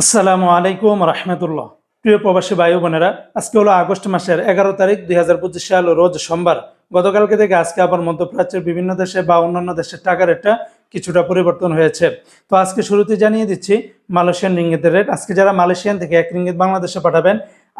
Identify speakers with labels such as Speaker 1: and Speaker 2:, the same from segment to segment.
Speaker 1: আসসালামু আলাইকুম রহমতুল্লাহ। প্রিয় প্রবাসী ভাই বোনেরা, আজকে হলো আগস্ট মাসের এগারো তারিখ, দুই হাজার পঁচিশ সাল, রোজ সোমবার। গতকালকে থেকে আজকে আবার মধ্যপ্রাচ্যের বিভিন্ন দেশে বা অন্যান্য দেশের টাকার রেটটা কিছুটা পরিবর্তন হয়েছে। তো আজকে শুরুতে জানিয়ে দিচ্ছি, মালয়েশিয়ান রিঙ্গিতের রেট। আজকে যারা মালয়েশিয়ান থেকে এক রিঙ্গিত বাংলাদেশে পাঠাবেন,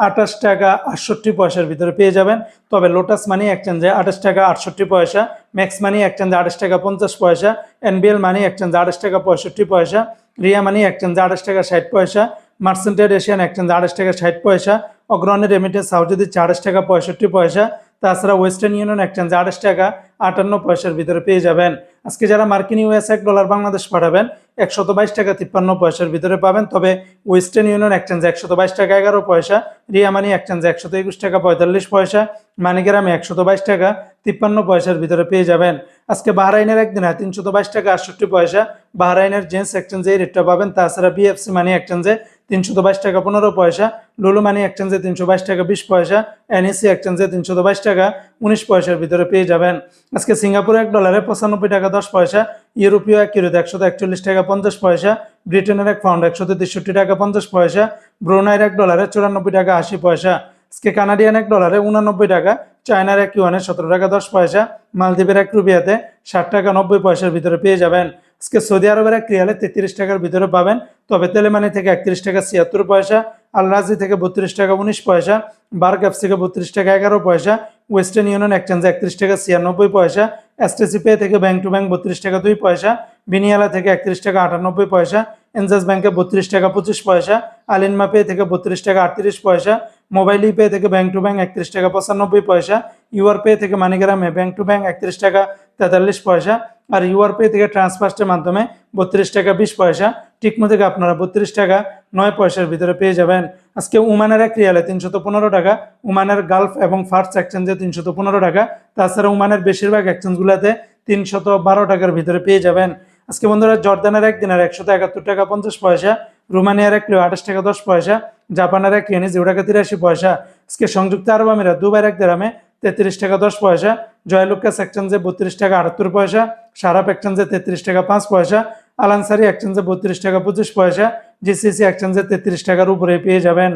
Speaker 1: আঠাশ টাকা আটষট্টি পয়সার ভিতরে পেয়ে যাবেন। তবে লোটাস মানি এক্সচেঞ্জে আঠাশ টাকা আটষট্টি পয়সা ম্যাক্স মানি এক্সচেঞ্জে আঠাশ টাকা পঞ্চাশ পয়সা এনবিএল মানি এক্সচেঞ্জে আঠাশ টাকা পঁয়ষট্টি পয়সা রিয়া মানি এক্সচেঞ্জে আঠাশ টাকা ষাট পয়সা মার্সেন্টেড এশিয়ান এক্সচেঞ্জ আঠাশ টাকা ষাট পয়সা অগ্রণী রেমিটেন্স সাউথ দিচ্ছে আঠাশ টাকা পঁয়ষট্টি পয়সা, তাছাড়া ওয়েস্টার্ন ইউনিয়ন এক্সচেঞ্জ আঠাশ টাকা আটান্ন পয়সার ভিতরে পেয়ে যাবেন। আজকে যারা মার্কিন ইউএস এক ডলার বাংলাদেশ পাঠাবেন, একশত বাইশ টাকা তিপ্পান্ন পয়সার ভিতরে পাবেন। তবে ওয়েস্টার্ন ইউনিয়ন এক্সচেঞ্জ একশত বাইশ টাকা এগারো পয়সা, রিয়া মানি এক্সচেঞ্জ একশত একুশ টাকা পঁয়তাল্লিশ পয়সা, মানিগ্রামে একশত বাইশ টাকা তিপ্পান্ন পয়সার ভিতরে পেয়ে যাবেন। আজকে বাহরাইনের একদিনে তিনশত বাইশ টাকা আটষট্টি পয়সা, বাহরাইনের জেন্টস এক্সচেঞ্জে এই রেটটা পাবেন। তাছাড়া বিএফসি মানি এক্সচেঞ্জে তিনশত বাইশ টাকা পনেরো পয়সা, লুলু মানি এক্সচেঞ্জে তিনশো বাইশ টাকা, বিশ পয়সা এনইসি এক্সচেঞ্জে তিনশত বাইশ টাকা, উনিশ পয়সার ভিতরে পেয়ে যাবেন। আজকে সিঙ্গাপুরে এক ডলারে পঁচানব্বই টাকা দশ পয়সা, ইউরোপীয় এক ইউরোতে একশত একচল্লিশ টাকা পঞ্চাশ পয়সা, ব্রিটেনের এক পাউন্ড একশত তেষট্টি টাকা পঞ্চাশ পয়সা, ব্রুনাইয়ের এক ডলারে চুরানব্বই টাকা আশি পয়সা, আজকে কানাডিয়ান এক ডলারে উনানব্বই টাকা, চায়নার এক ইউয়ানে সতেরো টাকা দশ পয়সা, মালদ্বীপের এক রুপিয়াতে ষাট টাকা নব্বই পয়সার ভিতরে পেয়ে যাবেন। আজকে সৌদি আরবের এক রিয়ালে তেত্রিশ টাকার ভিতরে পাবেন। তবে তেলেমানি থেকে একত্রিশ টাকা ছিয়াত্তর পয়সা আল রাজি থেকে বত্রিশ টাকা উনিশ পয়সা বার ক্যাপস থেকে বত্রিশ টাকা এগারো পয়সা, ওয়েস্টার্ন ইউনিয়ন এক্সচেঞ্জে একত্রিশ টাকা ছিয়ানব্বই পয়সা এসটিসি পে থেকে ব্যাংক টু ব্যাঙ্ক বত্রিশ টাকা দুই পয়সা বিনিয়ালা থেকে একত্রিশ টাকা আটানব্বই পয়সা এনজাস ব্যাংকে বত্রিশ টাকা পঁচিশ পয়সা আলিনমা পে থেকে বত্রিশ টাকা আটত্রিশ পয়সা, মোবাইল পে থেকে ব্যাংক টু ব্যাংক একত্রিশ টাকা পঁচানব্বই পয়সা ইউআর পে থেকে মানিগ্রামে ব্যাংক টু ব্যাংক একত্রিশ টাকা তেতাল্লিশ পয়সা, আর ইউআর পে থেকে ট্রান্সফার্স্টের মাধ্যমে বত্রিশ টাকা বিশ পয়সা টিকমো থেকে আপনারা বত্রিশ টাকা নয় পয়সার ভিতরে পেয়ে যাবেন। আজকে উমানের এক রিয়ালে তিনশত পনেরো টাকা, উমানের গালফ এবং ফার্স্ট এক্সচেঞ্জে তিনশত পনেরো টাকা, তাছাড়া উমানের বেশিরভাগ এক্সচেঞ্জগুলোতে তিনশত বারো টাকার ভিতরে পেয়ে যাবেন। আজকে বন্ধুরা জর্দানের এক দিনের একশত একাত্তর টাকা পঞ্চাশ পয়সা, রোমানিয়ার এক কিলো আঠাশ টাকা দশ পয়সা, জাপানের এক ইয়েনি জিরো টাকা তিরাশি পয়সা। আজকে সংযুক্ত আরব আমিরাত দুবার এক দেরামে তেত্রিশ টাকা দশ পয়সা জয়লুকাস এক্সচেঞ্জে বত্রিশ টাকা আটাত্তর পয়সা, সারাপ এক্সচেঞ্জে তেত্রিশ টাকা পাঁচ পয়সা আলানসারি এক্সচেঞ্জে বত্রিশ টাকা পঁচিশ পয়সা, জিসিসি এক্সচেঞ্জে তেত্রিশ টাকার উপরে পেয়ে যাবেন।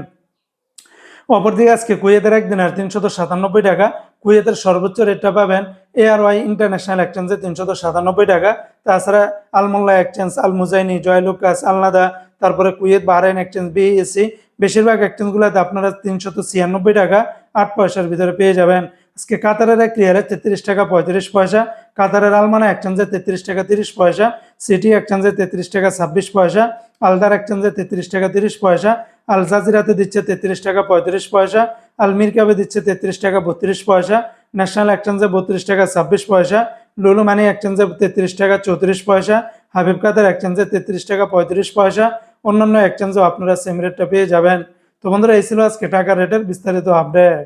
Speaker 1: অপরদিকে আজকে কুয়েতের একদিনের তিনশত সাতানব্বই টাকা, কুয়েতের সর্বোচ্চ রেটটা পাবেন এআরওয়াই ইন্টারন্যাশনাল এক্সচেঞ্জে তিনশত সাতানব্বই টাকা। তাছাড়া আলমোল্লা এক্সচেঞ্জ, আল মুজাইনি জয়লুকাস আলনাদা তারপরে কুয়েত বাহরাইন এক্সচেঞ্জ, বিএসসি। বেশিরভাগ এক্সচেঞ্জগুলোতে আপনারা তিনশত ছিয়ানব্বই টাকা আট পয়সার ভিতরে পেয়ে যাবেন। আজকে কাতারের এক ক্লিয়ারে তেত্রিশ টাকা পঁয়ত্রিশ পয়সা, কাতারের আলমানা এক্সচেঞ্জে তেত্রিশ টাকা তিরিশ পয়সা, সিটি এক্সচেঞ্জে তেত্রিশ টাকা ছাব্বিশ পয়সা, আলদার এক্সচেঞ্জে তেত্রিশ টাকা তিরিশ পয়সা, আল জাজিরাতে দিচ্ছে তেত্রিশ টাকা পঁয়ত্রিশ পয়সা, আল মিরকাবে দিচ্ছে তেত্রিশ টাকা বত্রিশ পয়সা ন্যাশনাল এক্সচেঞ্জে বত্রিশ টাকা ছাব্বিশ পয়সা লুলু মানি এক্সচেঞ্জে তেত্রিশ টাকা চৌত্রিশ পয়সা হাবিব কাদের এক্সচেঞ্জে তেত্রিশ টাকা পঁয়ত্রিশ পয়সা, অন্যান্য এক্সচেঞ্জেও আপনারা সেম রেটটা পেয়ে যাবেন। তো বন্ধুরা, এই ছিল আজকে টাকা রেটের বিস্তারিত আপডেট